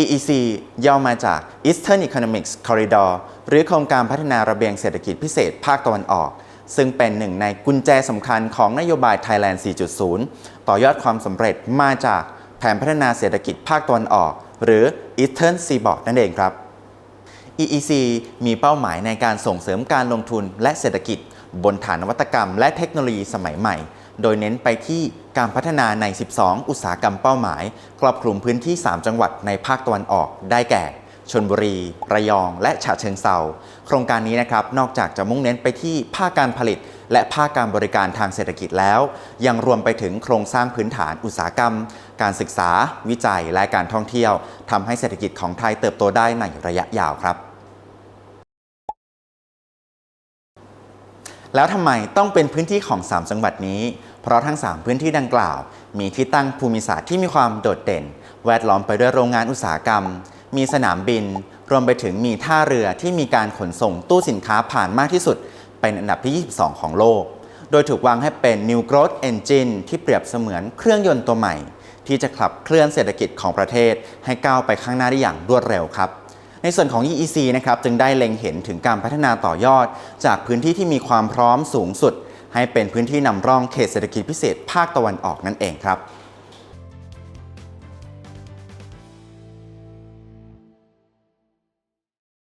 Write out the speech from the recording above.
EEC ย่อมาจาก Eastern Economic Corridor หรือโครงการพัฒนาระเบียงเศรษฐกิจพิเศษภาคตะวันออก ซึ่งเป็นหนึ่งในกุญแจสำคัญของนโยบาย Thailand 4.0 ต่อยอดความสำเร็จมาจากแผนพัฒนาเศรษฐกิจภาคตะวันออก หรือ Eastern Seaboard นั่นเองครับ EEC มีเป้าหมายในการส่งเสริมการลงทุนและเศรษฐกิจ บนฐานนวัตกรรมและเทคโนโลยีสมัยใหม่ โดยเน้นไปที่การพัฒนาใน 12 อุตสาหกรรมเป้าหมาย ครอบคลุมพื้นที่ 3 จังหวัดในภาคตะวันออกได้แก่ชนบุรี ระยอง และฉะเชิงเซาโครงการนี้นะครับ นอกจากจะมุ่งเน้นไปที่ภาคการผลิต และภาคการบริการทางเศรษฐกิจแล้ว ยังรวมไปถึงโครงสร้างพื้นฐานอุตสาหกรรม การศึกษา วิจัย และการท่องเที่ยวทำให้เศรษฐกิจของไทยเติบโตได้ในระยะยาวครับ แล้วทำไมต้องเป็นพื้นที่ของ 3 จังหวัดนี้ เพราะทั้ง 3 พื้นที่ดังกล่าว มีที่ตั้งภูมิศาสตร์ที่มีความโดดเด่น แวดล้อมไปด้วยโรงงานอุตสาหกรรม มีสนามบิน รวมไปถึงมีท่าเรือที่มีการขนส่งตู้สินค้าผ่านมากที่สุด เป็นอันดับที่ 22 ของโลก โดยถูกวางให้เป็น New Growth Engine ที่เปรียบเสมือนเครื่องยนต์ตัวใหม่ ที่จะขับเคลื่อนเศรษฐกิจของประเทศให้ก้าวไปข้างหน้าได้อย่างรวดเร็วครับ ในส่วนของ EEC นะครับจึงได้เล็งเห็นถึงการพัฒนาต่อยอด จากพื้นที่ที่มีความพร้อมสูงสุด ให้เป็นพื้นที่นำร่องเขตเศรษฐกิจพิเศษภาคตะวันออกนั่นเองครับ